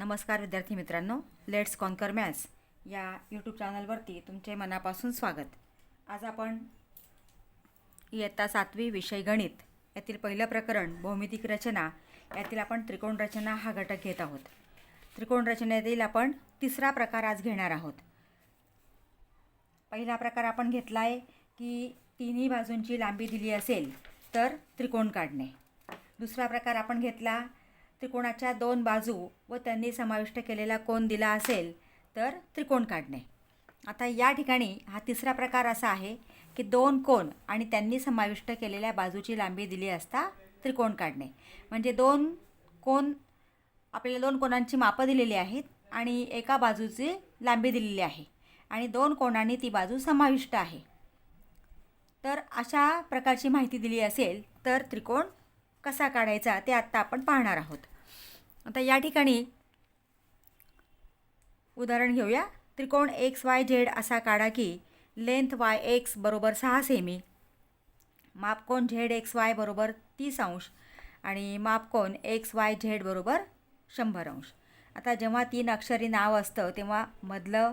नमस्कार विद्यार्थी मित्रांनो लेट्स कॉन्कर मॅथ्स या यूट्यूब चॅनलवरती तुमचे मनापासून स्वागत. आज आपण इयत्ता सातवी विषय गणित यातील पहिलं प्रकरण भौमितिक रचना यातील आपण त्रिकोण रचना हा घटक घेत आहोत. त्रिकोण रचनेतील आपण तिसरा प्रकार आज घेणार आहोत. पहिला प्रकार आपण घेतला आहे की तिन्ही बाजूंची लांबी दिली असेल तर त्रिकोण काढणे. दुसरा प्रकार आपण घेतला त्रिकोणाच्या दोन बाजू व त्यांनी समाविष्ट केलेला कोन दिला असेल तर त्रिकोण काढणे. आता या ठिकाणी हा तिसरा प्रकार असा आहे की दोन कोण आणि त्यांनी समाविष्ट केलेल्या बाजूची लांबी दिली असता त्रिकोण काढणे. म्हणजे दोन कोन आपल्याला दोन कोणांची मापं दिलेली आहेत आणि एका बाजूची लांबी दिलेली आहे आणि दोन कोणांनी ती बाजू समाविष्ट आहे. तर अशा प्रकारची माहिती दिली असेल तर त्रिकोण कसा काढायचा ते आत्ता आपण पाहणार आहोत. आता या ठिकाणी उदाहरण घेऊया. त्रिकोण एक्स वाय झेड असा काढा की लेंथ वाय एक्स बरोबर सहा सेमी मापकोन झेड एक्स वाय बरोबर तीस अंश आणि मापकोन एक्स वाय झेड बरोबर शंभर अंश. आता जेव्हा तीन अक्षरी नाव असतं तेव्हा मधलं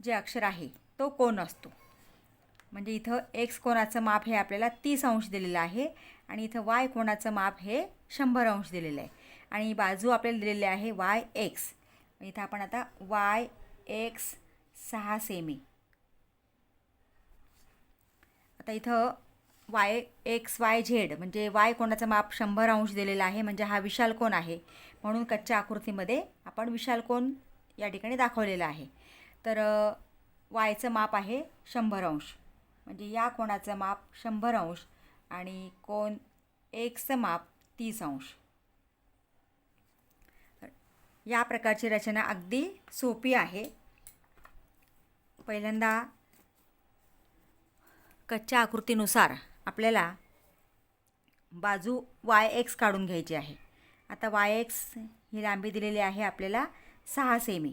जे अक्षर आहे तो कोण असतो. म्हणजे इथं एक्स कोणाचं माप हे आपल्याला तीस अंश दिलेलं आहे आणि इथं वाय कोणाचं माप हे शंभर अंश दिलेलं आहे. आणि बाजू आपल्याला दिलेली आहे वाय एक्स इथं आपण आता वाय एक्स सहा सेमी आता इथं वाय एक्स वाय झेड म्हणजे वाय कोणाचं माप शंभर अंश दिलेला आहे म्हणजे हा विशाल कोण आहे. म्हणून कच्च्या आकृतीमध्ये आपण विशाल कोण या ठिकाणी दाखवलेला आहे. तर वायचं माप आहे शंभर अंश. म्हणजे या कोणाचं माप शंभर अंश आणि कोण एक्सचं माप तीस अंश. या प्रकारची रचना अगदी सोपी आहे. पहिल्यांदा कच्च्या आकृतीनुसार आपल्याला बाजू वाय एक्स काढून घ्यायची आहे. आता वाय एक्स ही लांबी दिलेली आहे आपल्याला सहा सेमी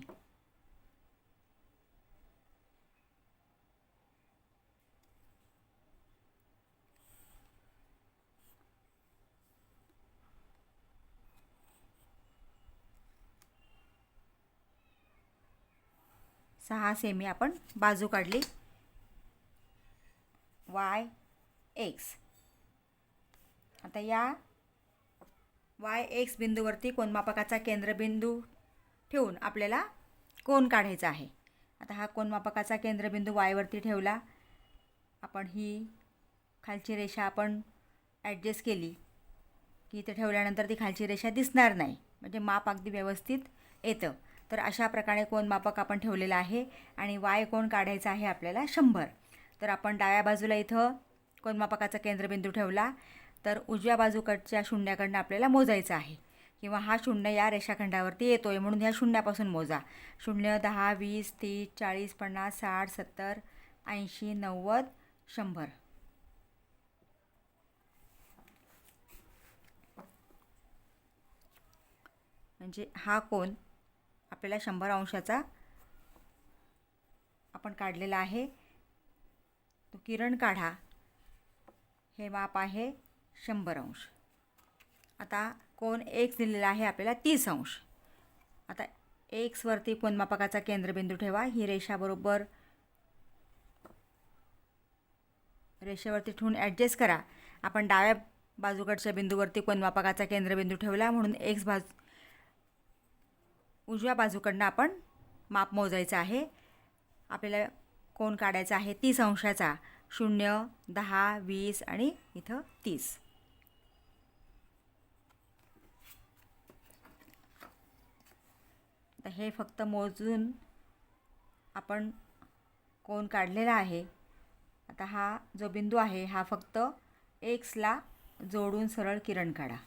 सहा सेमी आपण बाजू काढली. Y X. आता या वाय एक्स बिंदूवरती कोनमापकाचा केंद्रबिंदू ठेवून आपल्याला कोन काढायचा आहे. आता हा कोनमापकाचा केंद्रबिंदू वायवरती ठेवला. आपण ही खालची रेषा आपण ॲडजस्ट केली. की इथे ठेवल्यानंतर ती खालची रेषा दिसणार नाही. म्हणजे माप अगदी व्यवस्थित येतं. तर अशा प्रकारे कोण मापक आपण ठेवलेलं आहे आणि वाय कोण काढायचा आहे आपल्याला शंभर. तर आपण डाव्या बाजूला इथं कोण मापकाचा केंद्रबिंदू ठेवला तर उजव्या बाजूकडच्या शून्याकडनं आपल्याला मोजायचं आहे. किंवा हा शून्य या रेषाखंडावरती येतो आहे म्हणून ह्या शून्यापासून मोजा. शून्य दहा वीस तीस चाळीस पन्नास साठ सत्तर ऐंशी नव्वद शंभर. म्हणजे हा कोण आपल्याला शंभर अंशाचा आपण काढलेला आहे. तो किरण काढा. हे माप आहे शंभर अंश. आता कोण एक्स दिलेला आहे आपल्याला तीस अंश. आता एक्सवरती कोणमापकाचा केंद्रबिंदू ठेवा. ही रेषा बरोबर रेषेवरती ठेवून ॲडजस्ट करा. आपण डाव्या बाजूकडच्या बिंदूवरती कोणमापकाचा केंद्रबिंदू ठेवला म्हणून एक्स बाजू उजव्या बाजूकडनं आपण माप मोजायचं आहे. आपल्याला कोण काढायचा आहे? तीस अंशाचा. शून्य दहा वीस आणि इथं तीस. तर हे फक्त मोजून आपण कोण काढलेला आहे. आता हा जो बिंदू आहे हा फक्त एक्सला जोडून सरळ किरण काढा.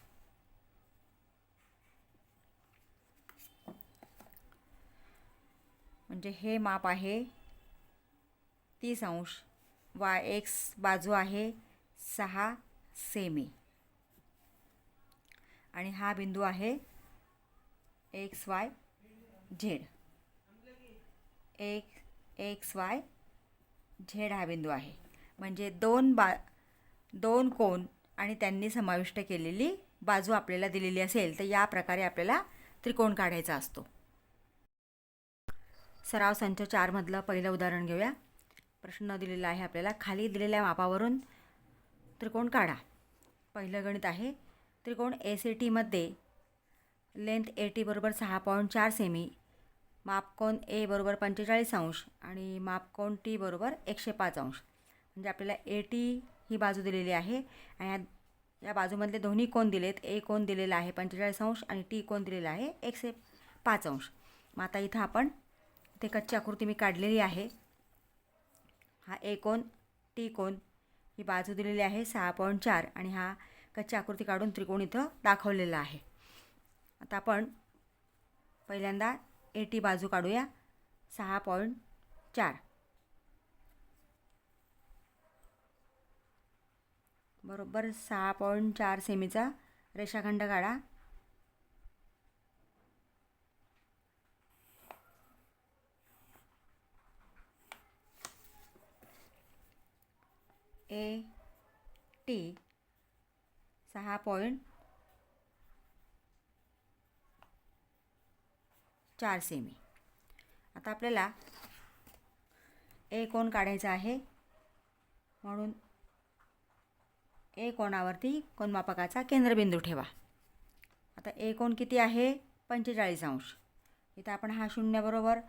म्हणजे हे माप आहे. तीस अंश. वाय एक्स बाजू आहे सहा सेमी. आणि हा बिंदू आहे एक्स वाय झेड. एक एक्स वाय झेड हा बिंदू आहे. म्हणजे दोन बा दोन कोण आणि त्यांनी समाविष्ट केलेली बाजू आपल्याला दिलेली असेल तर या प्रकारे आपल्याला त्रिकोण काढायचा असतो. सराव संच चारमधलं पहिलं उदाहरण घेऊया. प्रश्न दिलेला आहे आपल्याला. खाली दिलेल्या मापावरून त्रिकोण काढा. पहिलं गणित आहे. त्रिकोण ए सी टीमध्ये लेंथ ए टी बरोबर सहा पॉईंट चार सेमी मापकोन ए बरोबर पंचेचाळीस अंश आणि मापकोन टी बरोबर एकशे पाच अंश. म्हणजे आपल्याला ए टी ही बाजू दिलेली आहे आणि या या बाजूमधले दोन्ही कोण दिलेत. ए कोण दिलेला आहे पंचेचाळीस अंश आणि टी कोण दिलेला आहे एकशे पाच अंश. मग आता इथं आपण ते कच्ची आकृती मी काढलेली आहे. हा ए कोण टी कोण ही बाजू दिलेली आहे सहा पॉईंट चार आणि हा कच्ची आकृती काढून त्रिकोण इथं दाखवलेला आहे. आता आपण पहिल्यांदा ए टी बाजू काढूया. सहा पॉईंट चार. बरोबर सहा पॉईंट चार सेमीचा रेषाखंड काढा. ए टी सहा पॉईंट चार सेमी. आता आपल्याला ए कोण काढायचा आहे? म्हणून ए कोणावरती कोणमापकाचा केंद्रबिंदू ठेवा. आता ए कोण किती आहे? पंचेचाळीस अंश. इथं आपण हा शून्याबरोबर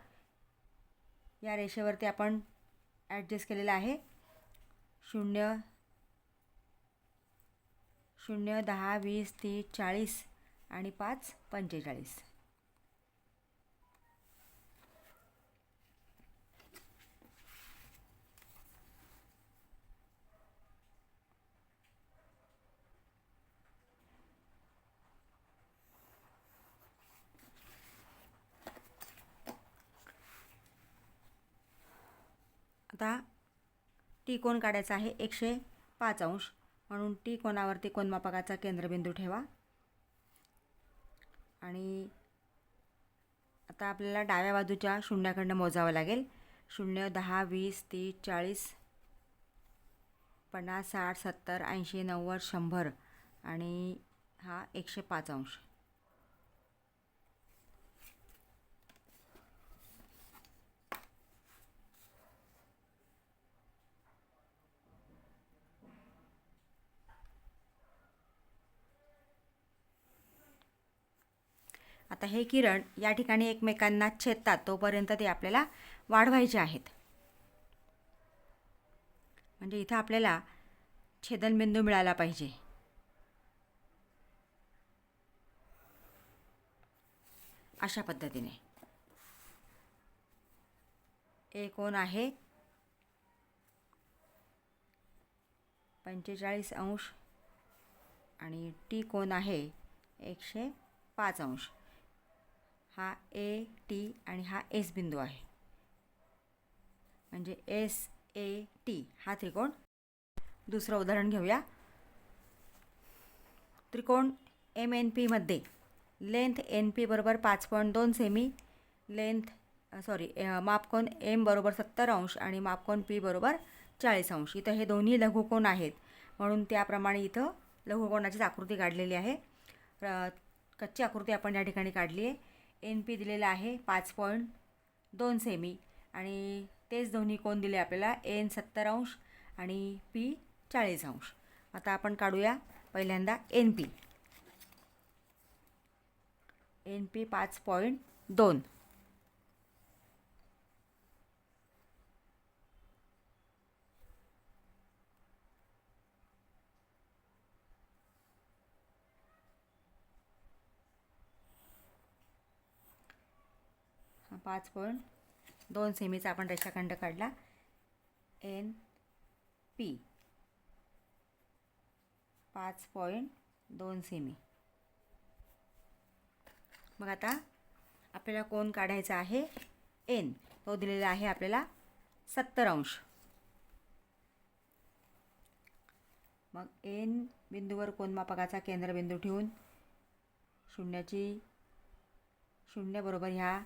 या रेषेवरती आपण ॲडजस्ट केलेला आहे. शून्य शून्य दहा वीस तीस चाळीस आणि पाच पंचेचाळीस. आता टी कोण काढायचा आहे एकशे पाच अंश. म्हणून टी कोणावरती कोणमापकाचा केंद्रबिंदू ठेवा. आणि आता आपल्याला डाव्या बाजूच्या शून्याकडनं मोजावं लागेल. शून्य दहा वीस तीस चाळीस पन्नास साठ सत्तर ऐंशी नव्वद शंभर. आणि हा एकशे पाच अंश. आता हे किरण या ठिकाणी एकमेकांना छेदतात तोपर्यंत ते आपल्याला वाढवायचे आहेत. म्हणजे इथं आपल्याला छेदनबिंदू मिळाला पाहिजे. अशा पद्धतीने. ए कोण आहे? पंचेचाळीस अंश आणि टी कोण आहे? एकशे पाच अंश. हा ए टी आणि हा एस बिंदू आहे. म्हणजे एस ए टी हा त्रिकोण. दुसरं उदाहरण घेऊया. त्रिकोण एम एन पीमध्ये लेंथ एन पी बरोबर पाच पॉईंट दोन सेमी. लेंथ सॉरी मापकोन एम बरोबर सत्तर अंश आणि मापकोन पी बरोबर चाळीस अंश. इथं हे दोन्ही लघुकोण आहेत. म्हणून त्याप्रमाणे इथं लघुकोणाचीच आकृती काढलेली आहे. कच्ची आकृती आपण या ठिकाणी काढली आहे एन पी दिलेला आहे पाच पॉईंट दोन सेमी आणि तेच दोन्ही कोण दिले आपल्याला? एन सत्तर अंश आणि पी चाळीस अंश. आता आपण काढूया पहिल्यांदा एन पी एन पी पाच पॉईंट दोन. पाच पॉईंट दोन सेमीचा आपण रेषाखंड काढला. N P. पाच पॉईंट दोन सेमी. मग आता आपल्याला कोण काढायचा आहे? एन. तो दिलेला आहे आपल्याला सत्तर अंश. मग एन बिंदूवर कोणमापकाचा केंद्रबिंदू ठेवून? शून्याची शून्यबरोबर ह्या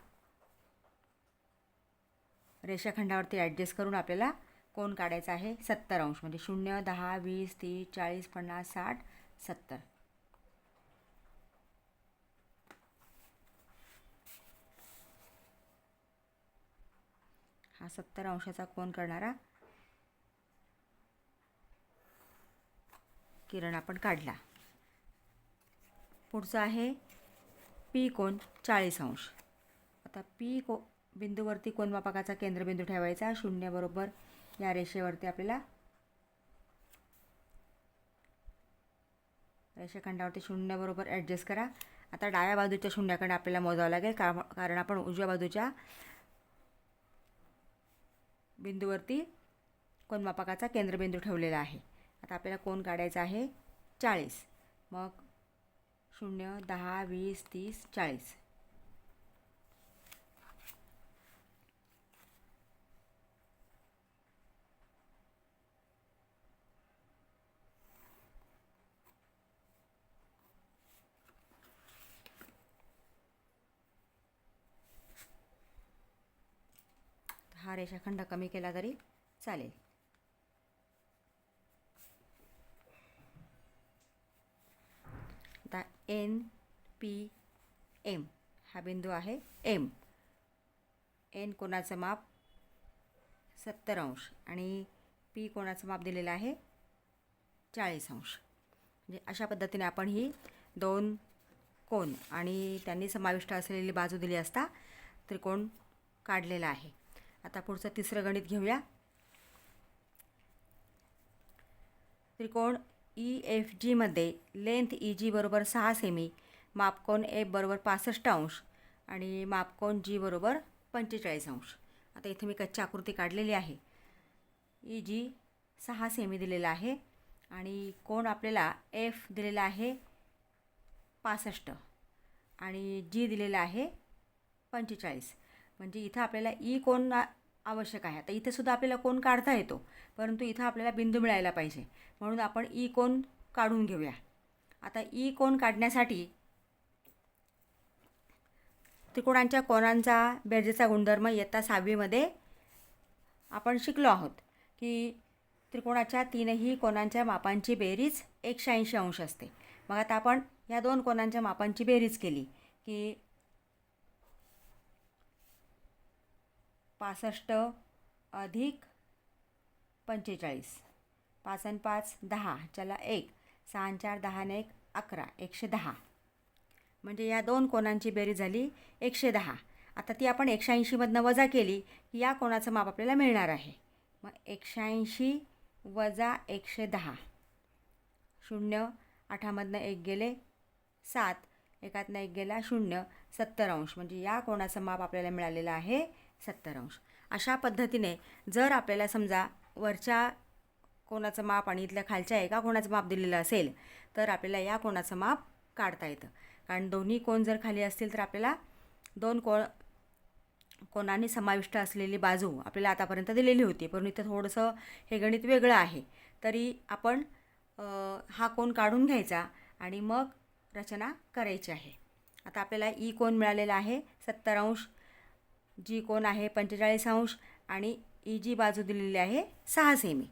रेषाखंडावरती ॲडजस्ट करून आपल्याला कोण काढायचा आहे? सत्तर अंश. म्हणजे शून्य दहा वीस तीस चाळीस पन्नास साठ सत्तर. हा सत्तर अंशाचा कोण करणारा किरण आपण काढला. पुढचा आहे पी कोण चाळीस अंश. आता पी को बिंदूवरती कोनमापकाचा केंद्रबिंदू ठेवायचा? शून्यबरोबर या रेषेवरती आपल्याला रेषाखंडावरती शून्यबरोबर ॲडजस्ट करा. आता डाव्या बाजूच्या शून्याकडे आपल्याला मोजावं लागेल का कारण आपण उजव्या बाजूच्या बिंदूवरती कोनमापकाचा केंद्रबिंदू ठेवलेला आहे. आता आपल्याला कोण काढायचा आहे? चाळीस. मग शून्य दहा वीस तीस चाळीस हा रेषाखंड कमी केला तरी चालेल. आता एन पी एम हा बिंदू आहे एम एन कोणाचं माप? सत्तर अंश. आणि पी कोणाचं माप दिलेलं आहे? चाळीस अंश. म्हणजे अशा पद्धतीने आपण ही दोन कोण आणि त्यांनी समाविष्ट असलेली बाजू दिली असता त्रिकोण काढलेला आहे. आता पुढचं तिसरं गणित घेऊया. त्रिकोण ई एफ जीमध्ये लेंथ ई जी बरोबर सहा सेमी मापकोन एफ बरोबर पासष्ट अंश आणि मापकोन जी बरोबर पंचेचाळीस अंश. आता इथे मी कच्ची आकृती काढलेली आहे. ई जी सहा सेमी दिलेला आहे आणि कोण आपल्याला एफ दिलेला आहे पासष्ट आणि जी दिलेला आहे पंचेचाळीस. म्हणजे इथं आपल्याला ई कोण आवश्यक आहे. आता इथे सुद्धा आपल्याला कोण काढता येतो? परंतु इथं आपल्याला बिंदू मिळायला पाहिजे. म्हणून आपण ई कोण काढून घेऊया. आता ई कोण काढण्यासाठी त्रिकोणांच्या कोणांचा बेरजेचा गुणधर्म इयत्ता सहावीमध्ये आपण शिकलो आहोत की त्रिकोणाच्या तीनही कोणांच्या मापांची बेरीज एकशे ऐंशी अंश असते. मग आता आपण ह्या दोन कोणांच्या मापांची बेरीज केली की पासष्ट अधिक पंचेचाळीस. पाच आणि पाच दहा. चला एक सहा आणि चार दहा एक अकरा. एकशे दहा. म्हणजे या दोन कोणांची बेरीज झाली एकशे दहा. आता ती आपण एकशे ऐंशीमधनं वजा केली की या कोणाचं माप आपल्याला मिळणार आहे. मग एकशे ऐंशी वजा एकशे दहा. शून्य. आठामधनं एक गेले सात. एकातनं एक गेला शून्य. सत्तर अंश. म्हणजे या कोणाचं माप आपल्याला मिळालेलं आहे सत्तर अंश. अशा पद्धतीने जर आपल्याला समजा वरच्या कोणाचं माप आणि इथल्या खालच्या एका कोणाचं माप दिलेलं असेल तर आपल्याला या कोणाचं माप काढता येतं. कारण दोन्ही कोण जर खाली असतील तर आपल्याला दोन कोण कोणाने समाविष्ट असलेली बाजू आपल्याला आतापर्यंत दिलेली होती. पण इथं थोडंसं हे गणित वेगळं आहे. तरी आपण हा कोण काढून घ्यायचा आणि मग रचना करायची आहे. आता आपल्याला ई कोण मिळालेला आहे सत्तर अंश. जी कोण आहे? पंचेचाळीस अंश आणि ई जी बाजू दिलेली आहे सहा सेमी.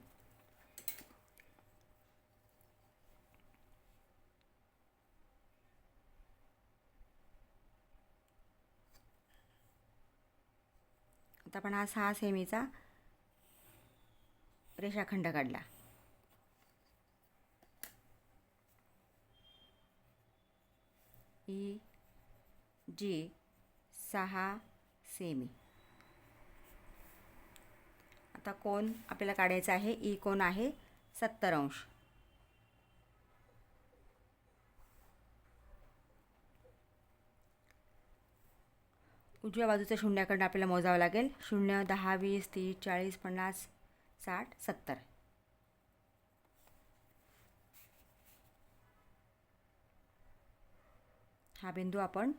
आता आपण हा सहा सेमीचा रेषाखंड काढला. ई जी सहा सेमी आता कोण आपल्याला काढायचा आहे? ई कोण आहे? सत्तर अंश उजव्या बाजूच्या शून्याकडनं आपल्याला मोजावं लागेल. शून्य दहा वीस तीस चाळीस पन्नास साठ सत्तर. हा बिंदू आपण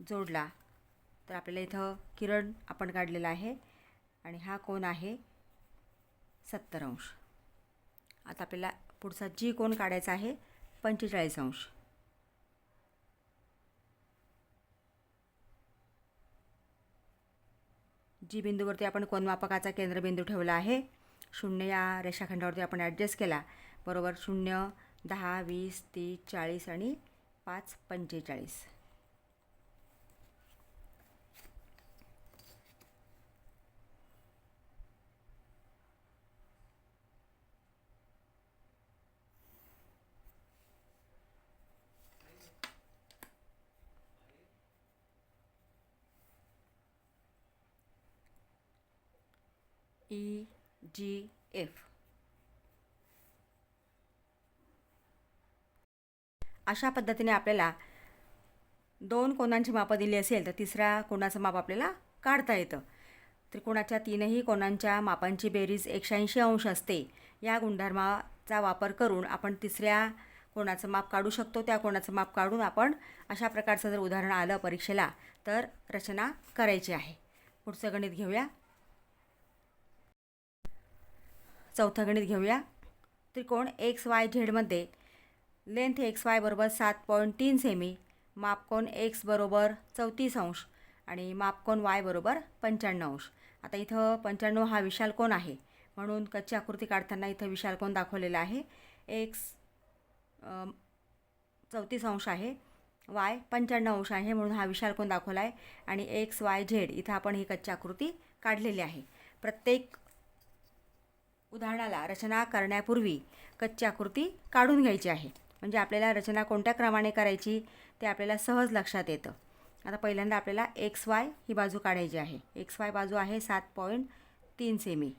जोडला. तर आपल्याला इथं किरण आपण काढलेला आहे आणि हा कोण आहे सत्तर अंश आता आपल्याला पुढचा जी कोण काढायचा आहे पंचेचाळीस अंश. जी बिंदूवरती आपण कोनमापकाचा केंद्रबिंदू ठेवला आहे शून्य या रेषाखंडावरती आपण ॲडजस्ट केला. बरोबर शून्य दहा वीस तीस चाळीस आणि पाच पंचेचाळीस. ई जी एफ अशा पद्धतीने आपल्याला दोन कोणांची मापं दिली असेल तर तिसऱ्या कोणाचं माप आपल्याला काढता येतं. त्रिकोणाच्या तीनही कोणांच्या मापांची बेरीज एकशे ऐंशी अंश असते. या गुणधर्माचा वापर करून आपण तिसऱ्या कोणाचं माप काढू शकतो. त्या कोणाचं माप काढून आपण अशा प्रकारचं जर उदाहरण आलं परीक्षेला तर रचना करायची आहे. पुढचं गणित घेऊया. चौथं गणित घेऊया. त्रिकोण एक्स वाय झेडमध्ये लेंथ एक्स वाय बरोबर सात पॉईंट तीन सेमी. मापकोन एक्स बरोबर चौतीस अंश. आणि मापकोन वाय बरोबर पंच्याण्णव अंश. आता इथं पंच्याण्णव हा विशाल कोण आहे. म्हणून कच्ची आकृती काढताना इथं विशाल कोण दाखवलेला आहे. एक्स चौतीस अंश आहे. वाय पंच्याण्णव अंश आहे म्हणून हा विशाल कोण दाखवला आहे आणि एक्स वाय झेड इथं आपण ही कच्ची आकृती काढलेली आहे. प्रत्येक उदाहरणाला रचना करण्यापूर्वी कच्ची आकृती काढून घ्यायची आहे. म्हणजे आपल्याला रचना कोणत्या क्रमाने करायची ते आपल्याला सहज लक्षात येतं. आता पहिल्यांदा आपल्याला एक्स वाय ही बाजू काढायची आहे. एक्स वाय बाजू आहे सात पॉईंट तीन सेमी.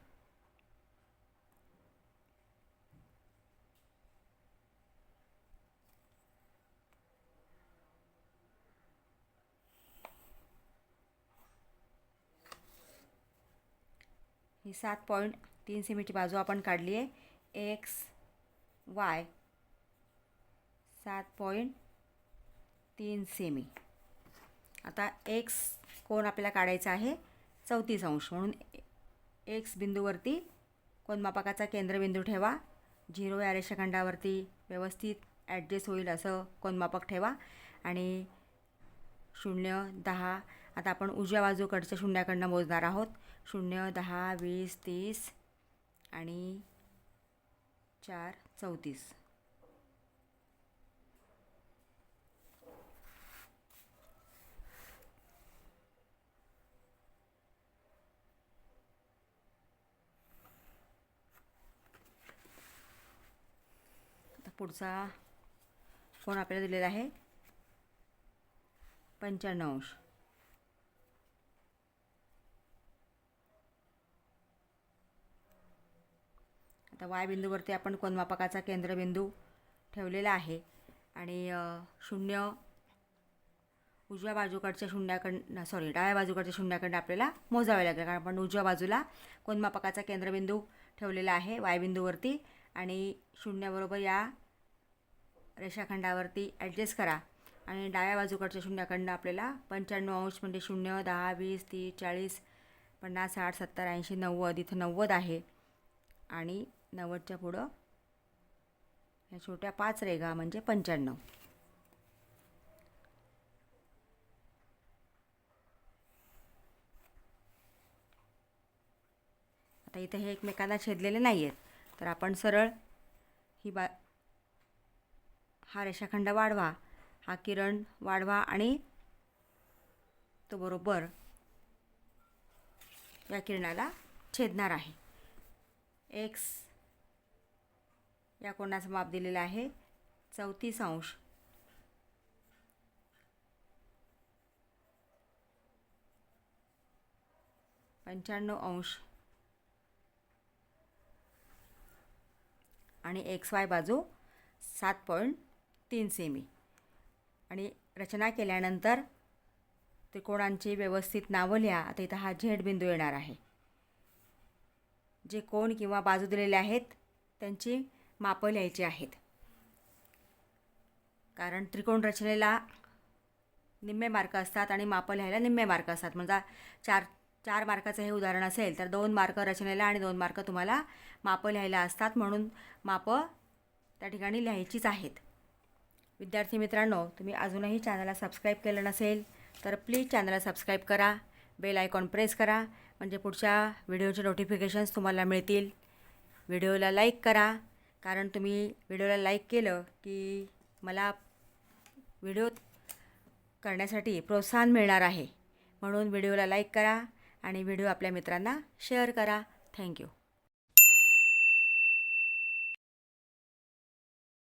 ही सात पॉईंट तीन सेमीची बाजू आपण काढली आहे. एक्स वाय सात पॉईंट तीन सेमी. आता एक्स कोण आपल्याला काढायचा आहे? चौतीस अंश. म्हणून एक्स बिंदूवरती कोणमापकाचा केंद्रबिंदू ठेवा. झिरो या रेषाखंडावरती व्यवस्थित ॲडजस्ट होईल असं कोणमापक ठेवा. आणि शून्य दहा. आता आपण उजव्या बाजूकडच्या शून्याकडनं मोजणार आहोत. शून्य दहा वीस तीस. आणि चार चौतीस. आता पुढचा कोण आपल्याला दिलेला आहे? पंच्याण्णव. अंश आता वाय बिंदूवरती आपण कोनमापकाचा केंद्रबिंदू ठेवलेला आहे. आणि शून्य उजव्या बाजूकडच्या शून्याकडनं सॉरी डाव्या बाजूकडच्या शून्याकडनं आपल्याला मोजावे लागेल. कारण आपण उजव्या बाजूला कोणमापकाचा केंद्रबिंदू ठेवलेला आहे वाय बिंदूवरती आणि शून्याबरोबर या रेषाखंडावरती ॲडजस्ट करा. आणि डाव्या बाजूकडच्या शून्याकडनं आपल्याला पंच्याण्णव अंश म्हणजे शून्य दहा वीस तीस चाळीस पन्नास साठ सत्तर ऐंशी नव्वद इथं नव्वद आहे. आणि नव्वदच्या पुढं. ह्या छोट्या पाच रेघा म्हणजे पंच्याण्णव. आता इथं हे एकमेकांना छेदलेले नाही आहेत तर आपण सरळ ही बा हा रेषाखंड वाढवा. हा किरण वाढवा आणि तो बरोबर या किरणाला छेदणार आहे. एक्स या कोणाचं माप दिलेलं आहे? चौतीस अंश. पंच्याण्णव अंश. आणि एक्स वाय बाजू सात पॉईंट तीन सेमी. आणि रचना केल्यानंतर त्रिकोणांची व्यवस्थित नावं लिहा. आता इथं हा झेड बिंदू येणार आहे. जे कोण किंवा बाजू दिलेले आहेत त्यांची मापं लिहायची आहेत. कारण त्रिकोण रचनेला निम्मे मार्क असतात आणि मापं लिहायला निम्मे मार्क असतात. म्हणजे चार चार मार्काचं हे उदाहरण असेल तर दोन मार्क रचनेला आणि दोन मार्क तुम्हाला मापं लिहायला असतात म्हणून मापं त्या ठिकाणी लिहायचीच आहेत. विद्यार्थी मित्रांनो तुम्ही अजूनही चॅनलला सबस्क्राईब केलं नसेल तर प्लीज चॅनलला सबस्क्राईब करा बेल आयकॉन प्रेस करा म्हणजे पुढच्या व्हिडिओचे नोटिफिकेशन्स तुम्हाला मिळतील. व्हिडिओला लाईक करा कारण तुम्ही व्हिडिओला लाईक केलं की मला व्हिडिओ करण्यासाठी प्रोत्साहन मिळणार आहे. म्हणून व्हिडिओला लाईक करा आणि व्हिडिओ आपल्या मित्रांना शेअर करा. थँक्यू.